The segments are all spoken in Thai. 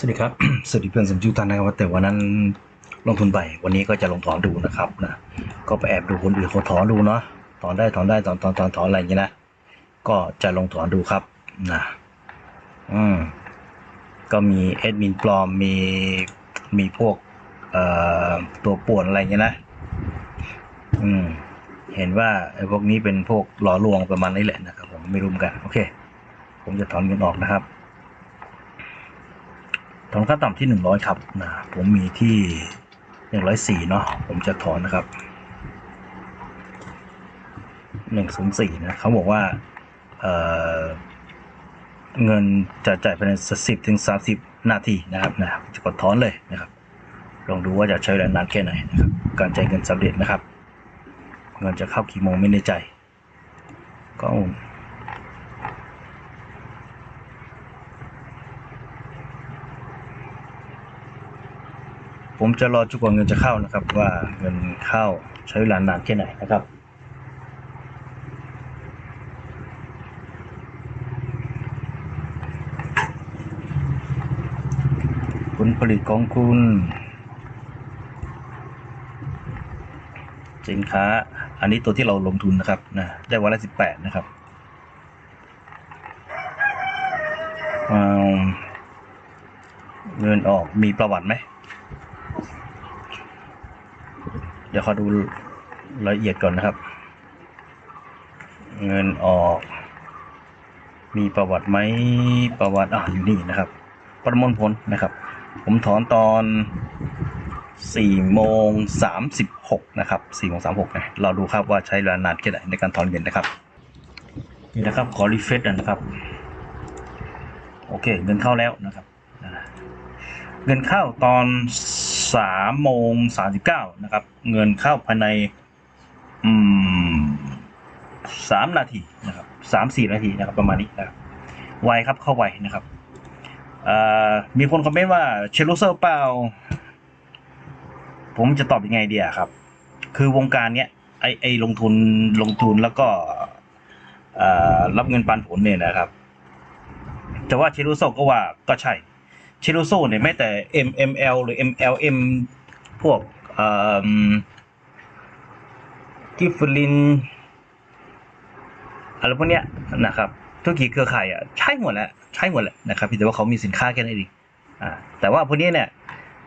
สวัสดีครับ สวัสดีเพื่อนสมจุท่านนะครับแต่วันนั้นลงทุนไปวันนี้ก็จะลงถอนดูนะครับนะก็ไปแอบดูคนอื่นเขาถอนดูเนาะถอนได้ถอนได้ถอนถอนถอนถอนอะไรอย่างเงี้ยนะก็จะลงถอนดูครับนะอืมก็มีแอดมินปลอมมีมีพวกเอ่อตัวป่วนอะไรอย่างเงี้ยนะอืมเห็นว่าไอ้พวกนี้เป็นพวกหล่อลวงประมาณนี้แหละนะครับผมไม่รู้เหมือนกันโอเค ผมจะถอนเงินออกนะครับ ถอนขั้นต่ำที่หนึ่งร้อยครับนะผมมีที่หนึ่งร้อยสี่เนาะผมจะถอนนะครับหนึ่งศูนย์สี่นะเขาบอกว่าเเงินจะจ่ายภายในสิบถึงสามสิบนาทีนะครับนะจะกดถอนเลยนะครับลองดูว่าจะใช้เวลานานแค่ไหนนะครับการจ่ายเงินสำเร็จนะครับ เงินจะเข้ากี่โมงไม่แน่ใจก็ ผมจะรอจนกว่าเงินจะเข้านะครับ ว่าเงินเข้าใช้เวลานานแค่ไหนนะครับ ผลผลิตของคุณ สินค้า อันนี้ตัวที่เราลงทุนนะครับนะได้วันละสิบแปดนะครับอ่าเงินออกมีประวัติไหม เดี๋ยวขอดูรายละเอียดก่อนนะครับ เงินออก มีประวัติไหมประวัติอ่าอยู่นี่นะครับ ประมวลผลนะครับ ผมถอนตอนสี่โมงสามสิบหกนะครับสี่โมงสามหกนะเราดูครับว่าใช้เวลานานแค่ไหนในการถอนเงินนะครับ นี่นะครับขอรีเฟรชนะครับ โอเค เงินเข้าแล้วนะครับ เงินเข้าตอน สามโมงสามสิบเก้านะครับ เงินเข้าภายในอืมสามนาทีนะครับสามสี่นาทีนะครับ ประมาณนี้นะครับไวครับเข้าไวนะครับมีคนคอมเมนต์ว่าเชลูเซอร์เปล่า ผมจะตอบยังไงเดีอะครับ คือวงการเนี้ยไอไอลงทุนลงทุนแล้วก็รับเงินปันผลเนี่ยนะครับจะว่าเชลูโซก็ว่าก็ใช่ ชิโรโซเนี่ยแม้แต่ MML หรือ MLM พวกกิฟฟลินอะไรพวกเนี้ยนะครับธุรกิจเครือข่ายอะใช่หมดแหละใช่หมดแหละนะครับเพียงแต่ว่าเขามีสินค้าแค่นั้นเองอ่าแต่ว่าพวกนี้เนี่ย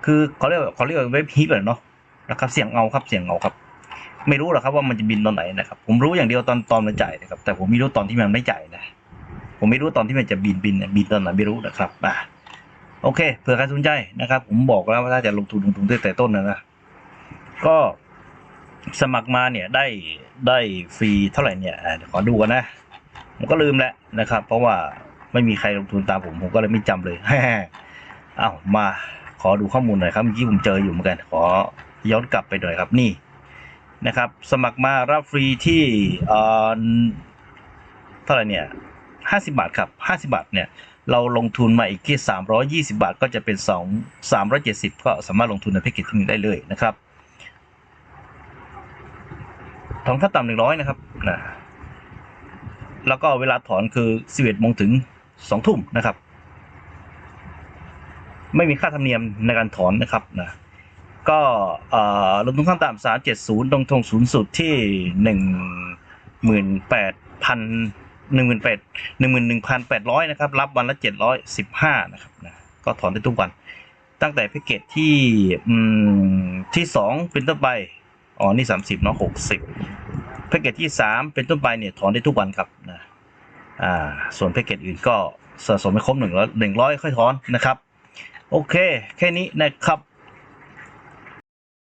คือเขาเรียกว่าเขาเรียกว่าเว็บฮิตเลยเนาะนะครับเสียงเงาครับเสียงเงาครับ ไม่รู้หรอกครับว่ามันจะบินตอนไหนนะครับ ผมรู้อย่างเดียวตอนตอนมันจ่ายนะครับแต่ผมไม่รู้ตอนที่มันไม่จ่ายนะผมไม่รู้ตอนที่มันจะบินบินบินตอนไหนไม่รู้นะครับอ่า โอเคเผื่อใครสนใจนะครับ ผมบอกแล้วว่าถ้าจะลงทุนลงทุนตั้งแต่ต้นนะนะก็สมัครมาเนี่ยได้ได้ฟรีเท่าไหร่เนี่ยเดี๋ยวขอดูกันนะผมก็ลืมแล้วนะครับ เพราะว่าไม่มีใครลงทุนตามผมผมก็เลยไม่จำเลยเอ้ามาขอดูข้อมูลหน่อยครับเมื่อกี้ผมเจออยู่เหมือนกัน ขอย้อนกลับไปหน่อยครับนี่นะครับ สมัครมารับฟรีที่เอ่อเท่าไหร่เนี่ยห้าสิบาทครับห้าสิบาทเนี่ย เราลงทุนมาอีกที่ 320 บาทก็จะเป็น 2 370 ก็สามารถลงทุนในแพ็กเกจที่หนึ่งได้เลยนะครับถอนขั้นต่ำ100นะครับนะแล้วก็เวลาถอนคือ 11โมงถึง 2 ทุ่มนะครับ ไม่มีค่าธรรมเนียมในการถอนนะครับนะก็ลงทุนขั้นต่ำ370ลงทุนสูงสุดที่ 18,000 หนึ่งหมื่นแปดหนึ่งหมื่นหนึ่งพันแปดร้อยนะครับ รับวันละเจ็ดร้อยสิบห้านะครับนะก็ถอนได้ทุกวัน ตั้งแต่แพ็กเกจที่ที่สองเป็นต้นไปอ๋อนี่สามสิบเนาะหกสิบแพ็กเกจที่สามเป็นต้นไปเนี่ยถอนได้ทุกวันครับนะอ่าส่วนแพ็กเกจอื่นก็สะสมให้ครบหนึ่งร้อยหนึ่งร้อยค่อยถอนนะครับ โอเค แค่นี้นะครับ